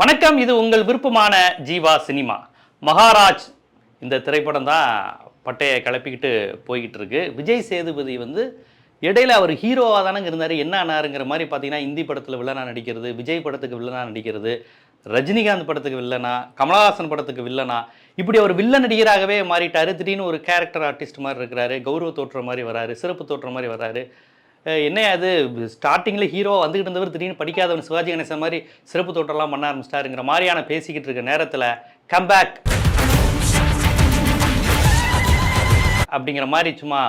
வணக்கம் இது உங்கள் விருப்பமான ஜீவா சினிமா. மகாராஜ் இந்த திரைப்படம் தான் பட்டையை கிளப்பிக்கிட்டு போய்கிட்டு இருக்கு விஜய் சேதுபதி வந்து இடையில அவர் ஹீரோவாக தானங்க இருந்தார் என்ன ஆனாருங்கிற மாதிரி பார்த்தீங்கன்னா இந்தி படத்தில் வில்லனா நடிக்கிறது விஜய் படத்துக்கு வில்லனா நடிக்கிறது ரஜினிகாந்த் படத்துக்கு வில்லனா கமலஹாசன் படத்துக்கு வில்லனா இப்படி அவர் வில்ல நடிகராகவே மாறிட்டார். திடீர்னு ஒரு கேரக்டர் ஆர்டிஸ்ட் மாதிரி இருக்கிறாரு கௌரவ தோற்ற மாதிரி வராரு சிறப்பு தோற்ற மாதிரி வராரு. என்ன அது ஸ்டார்டிங்கில் ஹீரோவாக வந்துகிட்டு இருந்தவர் திடீர்னு படிக்காதவன் சிவாஜி கணேசன் மாதிரி சிறப்பு தோட்டம்லாம் பண்ண ஆரம்பிச்சிட்டாருங்கிற மாதிரியான பேசிக்கிட்டு இருக்க நேரத்தில் கம்பேக் அப்படிங்கிற மாதிரி சும்மா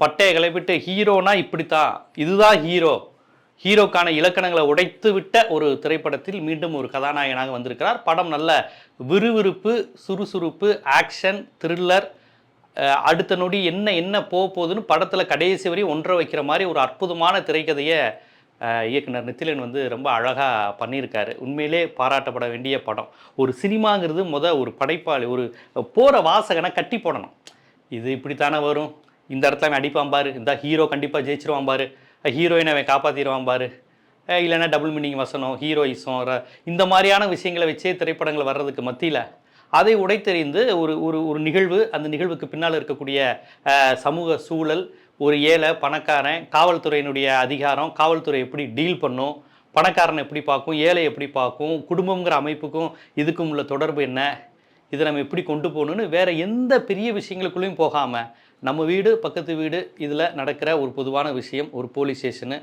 பட்டையை கிளப்பிட்டு ஹீரோனா இப்படித்தான். இதுதான் ஹீரோ ஹீரோக்கான இலக்கணங்களை உடைத்து விட்ட ஒரு திரைப்படத்தில் மீண்டும் ஒரு கதாநாயகனாக வந்திருக்கிறார். படம் நல்ல விறுவிறுப்பு சுறுசுறுப்பு ஆக்ஷன் த்ரில்லர் அடுத்த நொடி என்ன என்ன போக போகுதுன்னு படத்தில் கடைசி வரையும் ஒன்றை வைக்கிற மாதிரி ஒரு அற்புதமான திரைக்கதையை இயக்குனர் நித்திலன் வந்து ரொம்ப அழகாக பண்ணியிருக்காரு. உண்மையிலே பாராட்டப்பட வேண்டிய படம். ஒரு சினிமாங்கிறது முத ஒரு படைப்பாளி ஒரு போகிற வாசகனை கட்டி போடணும். இது இப்படித்தானே வரும்? இந்த இடத்துல அவன் அடிப்பான் பாரு. இந்த ஹீரோ கண்டிப்பாக ஜெயிச்சிருவான் பாரு. ஹீரோயினை அவன் காப்பாற்றிடுவான் பாரு. இல்லைன்னா டபுள் மீனிங் வசனம் ஹீரோயிசம் இந்த மாதிரியான விஷயங்களை வச்சே திரைப்படங்கள் வர்றதுக்கு மத்தியில் அதை உடைத்தெறிந்து ஒரு ஒரு ஒரு நிகழ்வு அந்த நிகழ்வுக்கு பின்னால் இருக்கக்கூடிய சமூக சூழல் ஒரு ஏழை பணக்காரன் காவல்துறையினுடைய அதிகாரம் காவல்துறை எப்படி டீல் பண்ணும் பணக்காரனை எப்படி பார்க்கும் ஏழை எப்படி பார்க்கும் குடும்பங்கிற அமைப்புக்கும் இதுக்கும் உள்ள தொடர்பு என்ன இதை நம்ம எப்படி கொண்டு போகணும்னு வேறு எந்த பெரிய விஷயங்களுக்குள்ளேயும் போகாமல் நம்ம வீடு பக்கத்து வீடு இதில் நடக்கிற ஒரு பொதுவான விஷயம் ஒரு போலீஸ் ஸ்டேஷனு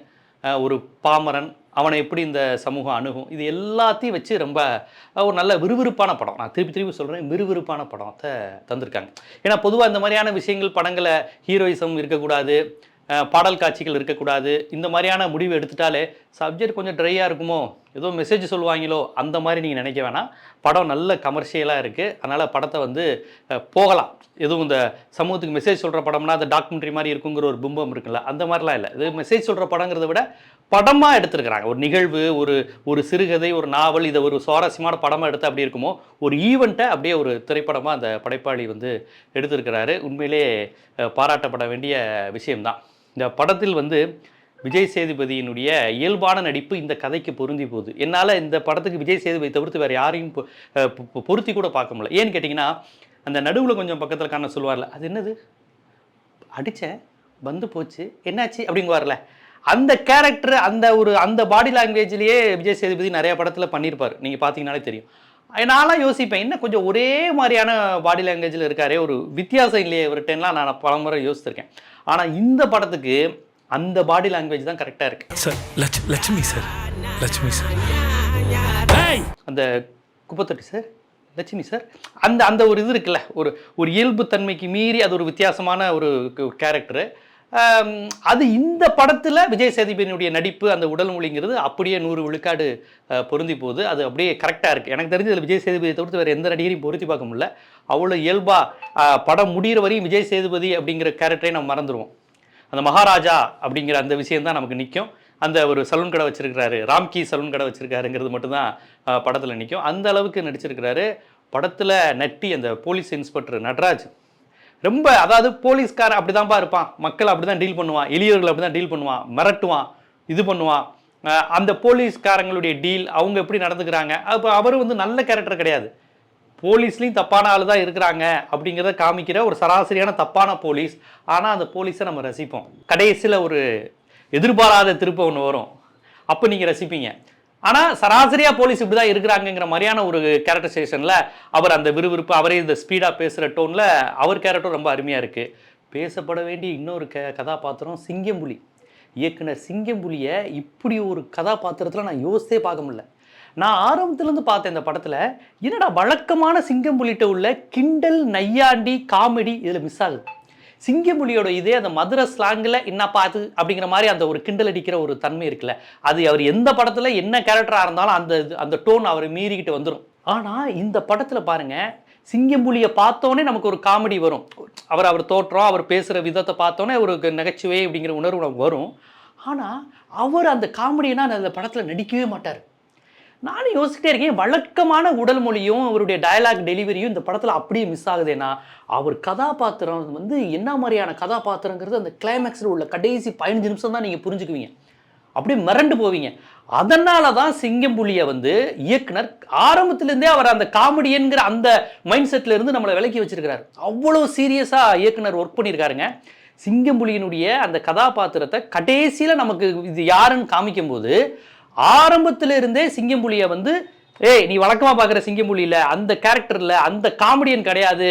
ஒரு பாமரன் அவனை எப்படி இந்த சமூகம் அணுகும்? இது எல்லாத்தையும் வச்சு ரொம்ப ஒரு நல்ல விறுவிறுப்பான படம். நான் திருப்பி திருப்பி சொல்கிறேன் விறுவிறுப்பான படத்தை தந்திருக்காங்க. ஏன்னா பொதுவாக இந்த மாதிரியான விஷயங்கள் படங்களை ஹீரோயிசம் இருக்கக்கூடாது பாடல் காட்சிகள் இருக்கக்கூடாது இந்த மாதிரியான முடிவு எடுத்துட்டாலே சப்ஜெக்ட் கொஞ்சம் ட்ரையாக இருக்குமோ? ஏதோ மெசேஜ் சொல்லுவாங்களோ அந்த மாதிரி நீங்கள் நினைக்க வேணாம். படம் நல்ல கமர்ஷியலாக இருக்குது அதனால் படத்தை வந்து போகலாம். எதுவும் இந்த சமூகத்துக்கு மெசேஜ் சொல்கிற படம்னா அது டாக்குமெண்ட்ரி மாதிரி இருக்குங்கிற ஒரு பிம்பம் இருக்குல்ல அந்த மாதிரிலாம் இல்லை. இது மெசேஜ் சொல்கிற படங்கிறத விட படமாக எடுத்திருக்கிறாங்க. ஒரு நிகழ்வு ஒரு ஒரு சிறுகதை ஒரு நாவல் இதை ஒரு சுவாரஸ்யமான படமாக எடுத்து அப்படி இருக்குமோ ஒரு ஈவெண்ட்டை அப்படியே ஒரு திரைப்படமாக அந்த படைப்பாளி வந்து எடுத்திருக்கிறாரு. உண்மையிலே பாராட்டப்பட வேண்டிய விஷயம்தான். இந்த படத்தில் வந்து விஜய் சேதுபதியினுடைய இயல்பான நடிப்பு இந்த கதைக்கு பொருந்தி போகுது. என்னால் இந்த படத்துக்கு விஜய் சேதுபதி தவிர்த்து வேறு யாரையும் பொருத்தி கூட பார்க்க முடியல. ஏன்னு கேட்டிங்கன்னா அந்த நடுவில் கொஞ்சம் பக்கத்தில் காண சொல்லுவார்ல அது என்னது? அடித்தேன் வந்து போச்சு? என்னாச்சு? அப்படிங்குவார்ல. அந்த கேரக்டர் அந்த ஒரு அந்த பாடி லாங்குவேஜ்லேயே விஜய் சேதுபதி நிறைய படத்தில் பண்ணியிருப்பார் நீங்கள் பார்த்தீங்கனாலே தெரியும். நான்லாம் யோசிப்பேன் என்ன கொஞ்சம் ஒரே மாதிரியான பாடி லாங்குவேஜில் இருக்காரே ஒரு வித்தியாசம் இல்லையே இவர்கிட்டலாம் நான் பலமுறை யோசிச்சிருக்கேன் ஆனால் இந்த படத்துக்கு அந்த பாடி லாங்குவேஜ் தான் கரெக்டாக இருக்கு. சார் லட்ச லட்சுமி சார் லட்சுமி சார் அந்த குப்பத்தொட்டி சார் லட்சுமி சார் அந்த அந்த ஒரு இது இருக்குல்ல ஒரு ஒரு இயல்பு தன்மைக்கு மீறி அது ஒரு வித்தியாசமான ஒரு கேரக்டரு அது இந்த படத்தில் விஜய் சேதுபதியினுடைய நடிப்பு அந்த உடல் மொழிங்கிறது அப்படியே நூறு விழுக்காடு பொருந்தி போகுது. அது அப்படியே கரெக்டாக இருக்குது எனக்கு தெரிஞ்சு இதில் விஜய் சேதுபதியை தவிர்த்து வேறு எந்த நடிகரையும் பொருத்தி பார்க்க முடியல. அவ்வளோ இயல்பாக படம் முடிகிற வரையும் விஜய் சேதுபதி அப்படிங்கிற கேரக்டரை நம்ம மறந்துடுவோம் அந்த மகாராஜா அப்படிங்கிற அந்த விஷயந்தான் நமக்கு நிற்கும் அந்த ஒரு சலூன் கடை வச்சிருக்கிறாரு ராம்கி சலூன் கடை வச்சிருக்காருங்கிறது மட்டும்தான் படத்தில் நிற்கும் அந்த அளவுக்கு நடிச்சிருக்கிறாரு. படத்தில் நட்டி அந்த போலீஸ் இன்ஸ்பெக்டர் நட்ராஜ். ரொம்ப அதாவது போலீஸ்காரன் அப்படிதான்ப்பா இருப்பான். மக்கள் அப்படி தான் டீல் பண்ணுவான். எளியவர்கள் அப்படி தான் டீல் பண்ணுவான். மிரட்டுவான். இது பண்ணுவான். அந்த போலீஸ்காரங்களுடைய டீல் அவங்க எப்படி நடந்துக்கிறாங்க? அப்போ அவர் வந்து நல்ல கேரக்டர் கிடையாது. போலீஸ்லேயும் தப்பான ஆள் தான் இருக்கிறாங்க அப்படிங்கிறத காமிக்கிற ஒரு சராசரியான தப்பான போலீஸ். ஆனால் அந்த போலீஸை நம்ம ரசிப்போம். கடைசியில் ஒரு எதிர்பாராத திருப்ப ஒன்று வரும். அப்போ நீங்கள் ரசிப்பீங்க. ஆனால் சராசரியாக போலீஸ் இப்படி தான் இருக்கிறாங்கங்கிற மாதிரியான ஒரு கேரக்டரைசேஷனில் அவர் அந்த விறுவிறுப்பு அவரே இந்த ஸ்பீடாக பேசுகிற டோனில் அவர் கேரக்டர் ரொம்ப அருமையாக இருக்குது பேசப்பட வேண்டிய இன்னொரு க கதாபாத்திரம் சிங்கம்புலி. இயக்குனர் சிங்கம்புலியை இப்படி ஒரு கதாபாத்திரத்தில் நான் யோசித்தே பார்க்க முடியல. நான் ஆரம்பத்துலேருந்து பார்த்தேன் இந்த படத்தில் என்னடா வழக்கமான சிங்கம் புலிட்ட உள்ள கிண்டல் நையாண்டி காமெடி இதில் மிஸ் ஆகுது. சிங்கம்புலியோட இதே அந்த மதுரை ஸ்லாங்கில் என்ன பார்த்து அப்படிங்கிற மாதிரி அந்த ஒரு கிண்டல் அடிக்கிற ஒரு தன்மை இருக்குல்ல அது அவர் எந்த படத்தில் என்ன கேரக்டராக இருந்தாலும் அந்த இது- அந்த டோன் அவரை மீறிக்கிட்டு வந்துடும் ஆனால் இந்த படத்தில் பாருங்கள் சிங்கம்புலியை பார்த்தோன்னே நமக்கு ஒரு காமெடி வரும். அவர் அவர் தோற்றம் அவர் பேசுகிற விதத்தை பார்த்தோன்னே ஒரு நகைச்சுவை அப்படிங்கிற உணர்வு நமக்கு வரும். ஆனால் அவர் அந்த காமெடினா அந்த படத்தில் நடிக்கவே மாட்டார். நானும் யோசிக்கிட்டே இருக்கேன் வழக்கமான உடல் மொழியும் அவருடைய டயலாக் டெலிவரியும் இந்த படத்தில் அப்படியே மிஸ் ஆகுதுன்னா அவர் கதாபாத்திரம் வந்து என்ன மாதிரியான கதாபாத்திரங்கிறது அந்த கிளைமேக்ஸில் உள்ள கடைசி பதினஞ்சு நிமிஷம் தான் நீங்கள் புரிஞ்சுக்குவீங்க. அப்படியே மிரண்டு போவீங்க. அதனால தான் சிங்கம்புலியை வந்து இயக்குனர் ஆரம்பத்திலேருந்தே அவர் அந்த காமெடியன்கிற அந்த மைண்ட் செட்டில் இருந்து நம்மளை விலக்கி வச்சிருக்கிறாரு. அவ்வளோ சீரியஸாக இயக்குனர் ஒர்க் பண்ணியிருக்காருங்க. சிங்கம்புலியினுடைய அந்த கதாபாத்திரத்தை கடைசியில் நமக்கு இது யாருன்னு காமிக்கும்போது ஆரம்பத்திலிருந்தே சிங்கம்புலியை வந்து ஏய் நீ வழக்கமாக பார்க்குற சிங்கம்புலியில் அந்த கேரக்டரில் அந்த காமெடியன் கிடையாது.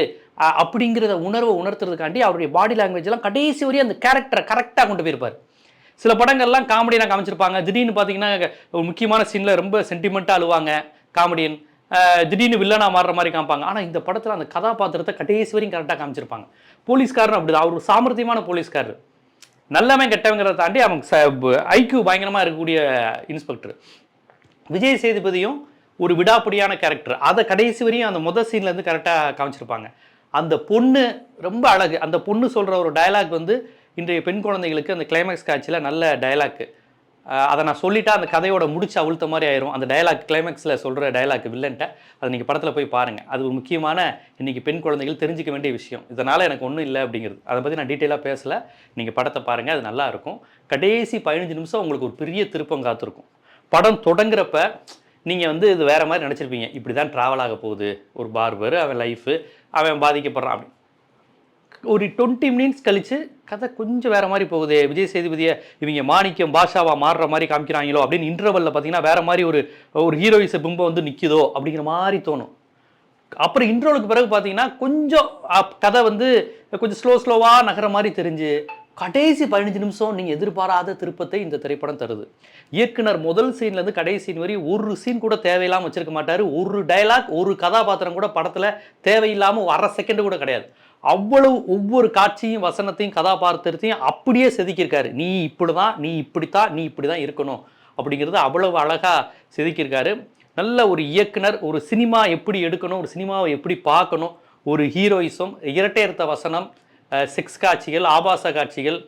அப்படிங்கிறத உணர்வை உணர்த்துறதுக்காண்டி அவருடைய பாடி லாங்குவேஜ்லாம் கடைசி வரையும் அந்த கேரக்டரை கரெக்டாக கொண்டு போயிருப்பார். சில படங்கள்லாம் காமெடியாக காமிச்சிருப்பாங்க. திடீர்னு பார்த்தீங்கன்னா ஒரு முக்கியமான சீனில் ரொம்ப சென்டிமெண்ட்டாக அழுவாங்க காமெடியன் திடீர்னு வில்லனாக மாறுற மாதிரி காமிப்பாங்க. ஆனால் இந்த படத்தில் அந்த கதாபாத்திரத்தை கடைசி வரையும் கரெக்டாக காமிச்சிருப்பாங்க. போலீஸ்காரன் அப்படிதான். அவர் சாமர்த்தியமான போலீஸ்காரர். நல்லவன் கெட்டவங்கிறத தாண்டி அவங்க ஐக்யூ பயங்கரமாக இருக்கக்கூடிய இன்ஸ்பெக்டர் விஜய் சேதுபதியும் ஒரு விடாப்பிடியான கேரக்டர் அதை கடைசி வரையும் அந்த முதல் சீன்லேருந்து கரெக்டாக காமிச்சிருப்பாங்க. அந்த பொண்ணு ரொம்ப அழகு. அந்த பொண்ணு சொல்கிற ஒரு டயலாக் வந்து இன்றைய பெண் குழந்தைகளுக்கு அந்த கிளைமேக்ஸ் காட்சியில் நல்ல டயலாக்கு அதை நான் சொல்லிட்டா அந்த கதையோட முடிச்சு அவிழ்த்த மாதிரி ஆயிரும். அந்த டயலாக் கிளைமேக்ஸில் சொல்கிற டயலாக் வில்லன்ட்ட அதை நீங்கள் படத்தில் போய் பாருங்கள் அது ஒரு முக்கியமான இன்றைக்கி பெண் குழந்தைகள் தெரிஞ்சிக்க வேண்டிய விஷயம். இதனால் எனக்கு ஒன்றும் இல்லை அப்படிங்கிறது. அதை பற்றி நான் டீட்டெயிலாக பேசலை. நீங்கள் படத்தை பாருங்கள் அது நல்லா இருக்கும். கடைசி பதினஞ்சு நிமிஷம் உங்களுக்கு ஒரு பெரிய திருப்பம் காத்திருக்கும். படம் தொடங்குறப்ப நீங்கள் வந்து இது வேறு மாதிரி நினச்சிருப்பீங்க. இப்படி தான் ட்ராவல் ஆக போகுது. ஒரு பார்பர் அவன் லைஃபு அவன் பாதிக்கப்படுறான் அப்படின்னு. ஒரு டுவெண்ட்டி மினிட்ஸ் கழித்து கதை கொஞ்சம் வேற மாதிரி போகுது. விஜய் சேதுபதியை இவங்க மாணிக்கம் பாஷாவாக மாறுற மாதிரி காமிக்கிறாங்களோ அப்படின்னு இன்டர்வலில் பார்த்தீங்கன்னா வேற மாதிரி ஒரு ஒரு ஹீரோயிஸ பிம்பம் வந்து நிற்குதோ அப்படிங்கிற மாதிரி தோணும். அப்புறம் இன்ட்ரோலுக்கு பிறகு பார்த்தீங்கன்னா கொஞ்சம் கதை வந்து கொஞ்சம் ஸ்லோ ஸ்லோவாக நகர மாதிரி தெரிஞ்சு கடைசி பதினஞ்சு நிமிஷம் நீங்கள் எதிர்பாராத திருப்பத்தை இந்த திரைப்படம் தருது. இயக்குனர் முதல் சீன்லேருந்து கடைசி சீன் வரையும் ஒரு சீன் கூட தேவையில்லாமல் வச்சிருக்க மாட்டார். ஒரு டயலாக் ஒரு கதாபாத்திரம் கூட படத்தில் தேவையில்லாமல் அரை செகண்டு கூட கிடையாது. அவ்வளவு ஒவ்வொரு காட்சியும் வசனத்தையும் கதாபாத்திரத்தையும் அப்படியே செதுக்கியிருக்காரு. நீ இப்படி தான் நீ இப்படித்தான் நீ இப்படி தான் இருக்கணும் அப்படிங்கிறது அவ்வளவு அழகாக செதுக்கியிருக்காரு. நல்ல ஒரு இயக்குனர் ஒரு சினிமா எப்படி எடுக்கணும் ஒரு சினிமாவை எப்படி பார்க்கணும் ஒரு ஹீரோயிசம் இரட்டையர்த்த வசனம் செக்ஸ் காட்சிகள் ஆபாச காட்சிகள்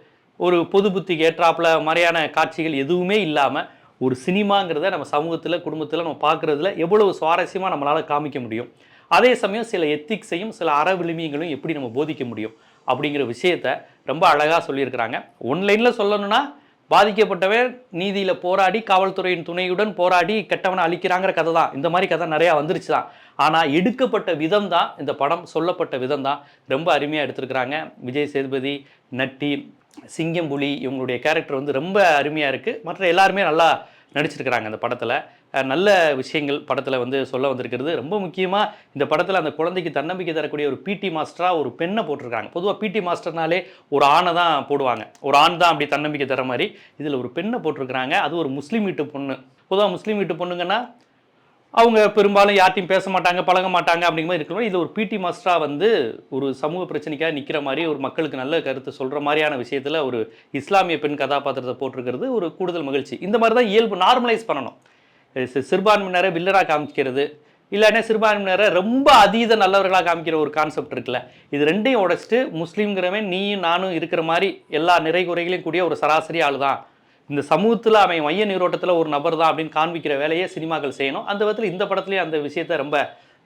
ஒரு பொது புத்திக்கு ஏற்றாப்புல மாதிரியான காட்சிகள் எதுவுமே இல்லாமல் ஒரு சினிமாங்கிறத நம்ம சமூகத்தில் குடும்பத்தில் நம்ம பார்க்குறதுல எவ்வளவு சுவாரஸ்யமாக நம்மளால் காமிக்க முடியும். அதே சமயம் சில எத்திக்ஸையும் சில அற எப்படி நம்ம போதிக்க முடியும் அப்படிங்கிற விஷயத்த ரொம்ப அழகாக சொல்லியிருக்கிறாங்க. ஒன்லைனில் சொல்லணும்னா பாதிக்கப்பட்டவன் நீதியில் போராடி காவல்துறையின் துணையுடன் போராடி கெட்டவனை அழிக்கிறாங்கிற கதை தான். இந்த மாதிரி கதை நிறையா வந்துருச்சு தான். ஆனால் எடுக்கப்பட்ட விதம் தான் இந்த படம் சொல்லப்பட்ட விதம் தான் ரொம்ப அருமையாக எடுத்திருக்கிறாங்க. விஜய் சேதுபதி நட்டி சிங்கம்புலி இவங்களுடைய கேரக்டர் வந்து ரொம்ப அருமையாக இருக்குது மற்ற எல்லாருமே நல்லா நடிச்சிருக்கிறாங்க அந்த படத்தில். நல்ல விஷயங்கள் படத்தில் வந்து சொல்ல வந்திருக்கிறது. ரொம்ப முக்கியமாக இந்த படத்தில் அந்த குழந்தைக்கு தன்னம்பிக்கை தரக்கூடிய ஒரு பிடி மாஸ்டராக ஒரு பெண்ணை போட்டிருக்காங்க. பொதுவாக பிடி மாஸ்டர்னாலே ஒரு ஆணை தான் போடுவாங்க. ஒரு ஆண் தான் அப்படி தன்னம்பிக்கை தர மாதிரி இதில் ஒரு பெண்ணை போட்டிருக்கிறாங்க. அது ஒரு முஸ்லீம் வீட்டு பொண்ணு. பொதுவாக முஸ்லீம் வீட்டு பொண்ணுங்கன்னா அவங்க பெரும்பாலும் யார்ட்டையும் பேச மாட்டாங்க பழக மாட்டாங்க அப்படிங்கிற மாதிரி இருக்கணும் இது ஒரு பிடி மாஸ்டராக வந்து ஒரு சமூக பிரச்சனைக்காக நிற்கிற மாதிரி ஒரு மக்களுக்கு நல்ல கருத்து சொல்கிற மாதிரியான விஷயத்தில் ஒரு இஸ்லாமிய பெண் கதாபாத்திரத்தை போட்டிருக்கிறது ஒரு கூடுதல் மகிழ்ச்சி. இந்த மாதிரி தான் இயல்பு நார்மலைஸ் பண்ணணும். சிறுபான்மையினரை வில்லராக காமிக்கிறது. இல்லைன்னா சிறுபான்மையினரை ரொம்ப அதீத நல்லவர்களாக காமிக்கிற ஒரு கான்செப்ட் இருக்குல்ல. இது ரெண்டையும் உடைச்சிட்டு முஸ்லீம்ங்கிறவன் நீயும் நானும் இருக்கிற மாதிரி எல்லா நிறை குறைகளையும் கூடிய ஒரு சராசரி ஆள் தான் இந்த சமூகத்தில் அவன் மைய நீரோட்டத்தில் ஒரு நபர் தான் அப்படின்னு காண்பிக்கிற வேலையை சினிமாக்கள் செய்யணும். அந்த விதத்தில் இந்த படத்துலேயும் அந்த விஷயத்தை ரொம்ப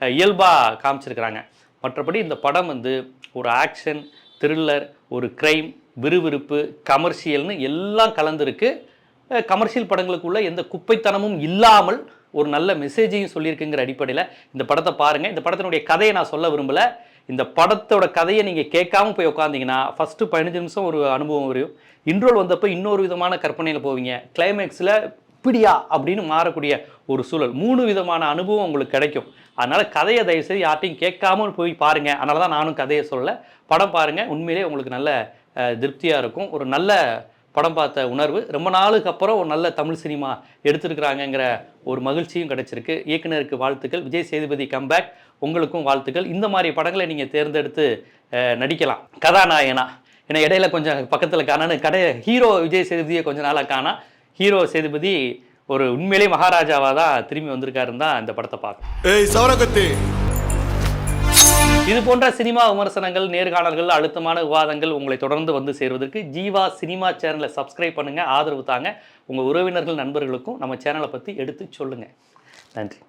இயல்பாக காமிச்சிருக்கிறாங்க. மற்றபடி இந்த படம் வந்து ஒரு ஆக்ஷன் த்ரில்லர் ஒரு க்ரைம் விறுவிறுப்பு கமர்ஷியல்னு எல்லாம் கலந்துருக்கு. கமர்ஷியல் படங்களுக்குள்ள எந்த குப்பைத்தனமும் இல்லாமல் ஒரு நல்ல மெசேஜையும் சொல்லியிருக்குங்கிற அடிப்படையில் இந்த படத்தை பாருங்கள் இந்த படத்தினுடைய கதையை நான் சொல்ல விரும்பல. இந்த படத்தோட கதையை நீங்கள் கேட்காம போய் உட்காந்தீங்கன்னா ஃபஸ்ட்டு பதினஞ்சு நிமிஷம் ஒரு அனுபவம் வரும். இன்ட்ரோல் வந்தப்போ இன்னொரு விதமான கற்பனையில் போவீங்க. கிளைமேக்ஸில் இப்படியா அப்படின்னு மாறக்கூடிய ஒரு சூழல். மூணு விதமான அனுபவம் உங்களுக்கு கிடைக்கும். அதனால் கதையை தயவுசெய்து யார்ட்டையும் கேட்காம போய் பாருங்கள் அதனால தான் நானும் கதையை சொல்லலை. படம் பாருங்கள் உண்மையிலே உங்களுக்கு நல்ல திருப்தியாக இருக்கும். ஒரு நல்ல படம் பார்த்த உணர்வு. ரொம்ப நாளுக்கு அப்புறம் ஒரு நல்ல தமிழ் சினிமா எடுத்திருக்கிறாங்கங்கிற ஒரு மகிழ்ச்சியும் கிடைச்சிருக்கு. இயக்குனருக்கு வாழ்த்துக்கள். விஜய் சேதுபதி கம்பேக் உங்களுக்கும் வாழ்த்துக்கள். இந்த மாதிரி படங்களை நீங்கள் தேர்ந்தெடுத்து நடிக்கலாம். கதாநாயகனா. ஏன்னா இடையில கொஞ்சம் பக்கத்தில் காணான்னு கடை ஹீரோ விஜய் சேதுபதியை கொஞ்ச நாளாக காணா. ஹீரோ சேதுபதி ஒரு உண்மையிலே மகாராஜாவாக தான் திரும்பி வந்திருக்காருன்னு தான் இந்த படத்தை பார்க்க இது போன்ற சினிமா விமர்சனங்கள் நேர்காணல்கள் அழுத்தமான விவாதங்கள் உங்களை தொடர்ந்து வந்து சேர்வதற்கு ஜீவா சினிமா சேனலை சப்ஸ்கிரைப் பண்ணுங்க ஆதரவு தாங்க. உங்க உறவினர்கள் நண்பர்களுக்கும் நம்ம சேனலை பத்தி எடுத்து சொல்லுங்க. நன்றி.